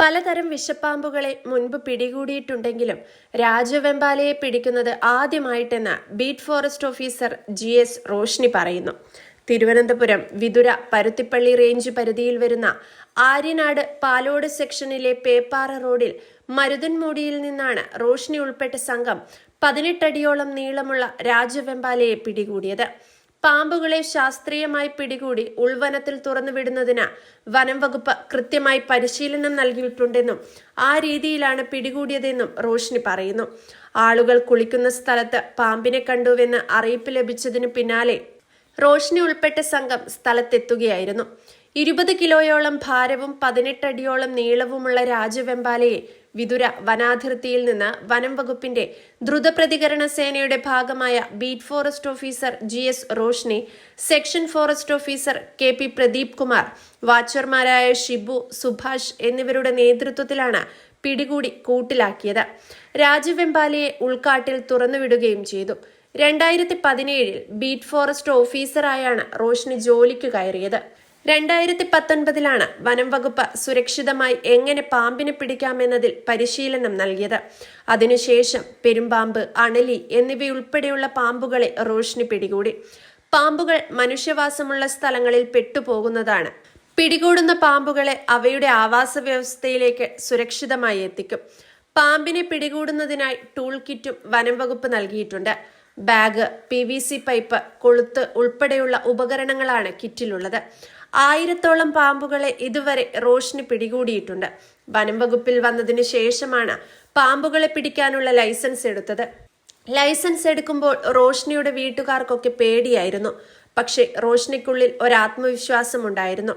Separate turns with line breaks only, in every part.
പലതരം വിഷപ്പാമ്പുകളെ മുൻപ് പിടികൂടിയിട്ടുണ്ടെങ്കിലും രാജവെമ്പാലയെ പിടിക്കുന്നത് ആദ്യമായിട്ടെന്ന് beat forest officer G S Roshni പറയുന്നു. തിരുവനന്തപുരം വിതുര പരുത്തിപ്പള്ളി റേഞ്ച് പരിധിയിൽ വരുന്ന ആര്യനാട് പാലോട് സെക്ഷനിലെ പേപ്പാറ റോഡിൽ മരുതൻമൂടിയിൽ നിന്നാണ് റോഷ്നി ഉൾപ്പെട്ട സംഘം പതിനെട്ടടിയോളം നീളമുള്ള രാജവെമ്പാലയെ പിടികൂടിയത്. പാമ്പുകളെ ശാസ്ത്രീയമായി പിടികൂടി ഉൾവനത്തിൽ തുറന്നുവിടുന്നതിന് വനം വകുപ്പ് കൃത്യമായി പരിശീലനം നൽകിയിട്ടുണ്ടെന്നും ആ രീതിയിലാണ് പിടികൂടിയതെന്നും റോഷ്നി പറയുന്നു. ആളുകൾ കുളിക്കുന്ന സ്ഥലത്ത് പാമ്പിനെ കണ്ടുവെന്ന് അറിയിപ്പ് ലഭിച്ചതിന് പിന്നാലെ റോഷ്നി ഉൾപ്പെട്ട സംഘം സ്ഥലത്തെത്തുകയായിരുന്നു. ഇരുപത് കിലോയോളം ഭാരവും പതിനെട്ടടിയോളം നീളവുമുള്ള രാജവെമ്പാലയെ വിതുര വനാതിർത്തിയിൽ നിന്ന് വനം വകുപ്പിന്റെ ദ്രുതപ്രതികരണ സേനയുടെ ഭാഗമായ beat forest officer G S Roshni section forest officer K P Pradeep Kumar വാച്ചർമാരായ Shibu Subhash എന്നിവരുടെ നേതൃത്വത്തിലാണ് പിടികൂടി കൂട്ടിലാക്കിയത്. രാജവെമ്പാലയെ ഉൾക്കാട്ടിൽ തുറന്നുവിടുകയും ചെയ്തു. രണ്ടായിരത്തി പതിനേഴിൽ ബീറ്റ് ഫോറസ്റ്റ് ഓഫീസറായാണ് റോഷ്നി ജോലിക്ക് കയറിയത്. രണ്ടായിരത്തി പത്തൊൻപതിലാണ് വനം വകുപ്പ് സുരക്ഷിതമായി എങ്ങനെ പാമ്പിനെ പിടിക്കാമെന്നതിൽ പരിശീലനം നൽകിയത്. അതിനുശേഷം പെരുമ്പാമ്പ് അണലി എന്നിവയുൾപ്പെടെയുള്ള പാമ്പുകളെ റോഷ്നി പിടികൂടി. പാമ്പുകൾ മനുഷ്യവാസമുള്ള സ്ഥലങ്ങളിൽ പെട്ടുപോകുന്നതാണ്. പിടികൂടുന്ന പാമ്പുകളെ അവയുടെ ആവാസ വ്യവസ്ഥയിലേക്ക് സുരക്ഷിതമായി എത്തിക്കും. പാമ്പിനെ പിടികൂടുന്നതിനായി ടൂൾ കിറ്റും വനം വകുപ്പ് നൽകിയിട്ടുണ്ട്. Bag P V C pipe കൊളുത്ത് ഉൾപ്പെടെയുള്ള ഉപകരണങ്ങളാണ് കിറ്റിലുള്ളത്. ആയിരത്തോളം പാമ്പുകളെ ഇതുവരെ റോഷിന് പിടികൂടിയിട്ടുണ്ട്. വനം വകുപ്പിൽ വന്നതിന് ശേഷമാണ് പാമ്പുകളെ പിടിക്കാനുള്ള ലൈസൻസ് എടുത്തത്. ലൈസൻസ് എടുക്കുമ്പോൾ റോഷ്നിയുടെ വീട്ടുകാർക്കൊക്കെ പേടിയായിരുന്നു. പക്ഷേ റോഷ്നിക്കുള്ളിൽ ഒരാത്മവിശ്വാസം ഉണ്ടായിരുന്നു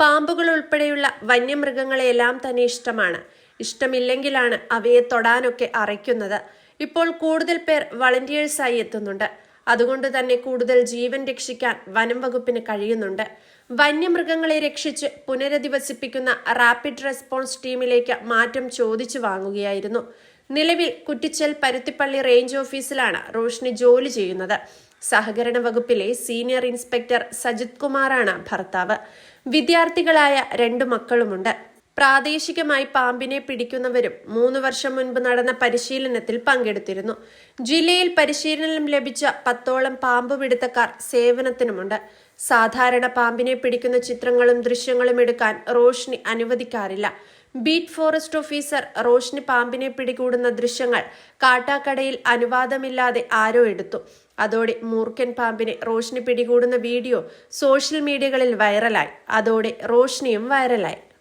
പാമ്പുകൾ ഉൾപ്പെടെയുള്ള വന്യമൃഗങ്ങളെയെല്ലാം തന്നെ ഇഷ്ടമാണ്. ഇഷ്ടമില്ലെങ്കിലാണ് അവയെ തൊടാനൊക്കെ അറയ്ക്കുന്നത്. ഇപ്പോൾ കൂടുതൽ പേർ വളണ്ടിയേഴ്സായി എത്തുന്നുണ്ട്. അതുകൊണ്ട് തന്നെ കൂടുതൽ ജീവൻ രക്ഷിക്കാൻ വനം വകുപ്പിന് കഴിയുന്നുണ്ട്. വന്യമൃഗങ്ങളെ രക്ഷിച്ച് പുനരധിവസിപ്പിക്കുന്ന റാപ്പിഡ് റെസ്പോൺസ് ടീമിലേക്ക് മാറ്റം ചോദിച്ചു വാങ്ങുകയായിരുന്നു. നിലവിൽ കുറ്റിച്ചൽ പരുത്തിപ്പള്ളി റേഞ്ച് ഓഫീസിലാണ് റോഷ്നി ജോലി ചെയ്യുന്നത്. സഹകരണ വകുപ്പിലെ സീനിയർ ഇൻസ്പെക്ടർ സജിത് കുമാറാണ് ഭർത്താവ്. വിദ്യാർത്ഥികളായ രണ്ടു മക്കളുമുണ്ട്. പ്രാദേശികമായി പാമ്പിനെ പിടിക്കുന്നവരും മൂന്ന് വർഷം മുൻപ് നടന്ന പരിശീലനത്തിൽ പങ്കെടുത്തിരുന്നു. ജില്ലയിൽ പരിശീലനം ലഭിച്ച പത്തോളം പാമ്പ് പിടുത്തക്കാർ സേവനത്തിനുമുണ്ട്. സാധാരണ പാമ്പിനെ പിടിക്കുന്ന ചിത്രങ്ങളും ദൃശ്യങ്ങളും എടുക്കാൻ റോഷ്നി അനുവദിക്കാറില്ല. ബീറ്റ് ഫോറസ്റ്റ് ഓഫീസർ റോഷ്നി പാമ്പിനെ പിടികൂടുന്ന ദൃശ്യങ്ങൾ കാട്ടാക്കടയിൽ അനുവാദമില്ലാതെ ആരോ എടുത്തു. അതോടെ മൂർഖൻ പാമ്പിനെ റോഷ്നി പിടികൂടുന്ന വീഡിയോ സോഷ്യൽ മീഡിയകളിൽ വൈറലായി. അതോടെ റോഷ്നിയും വൈറലായി.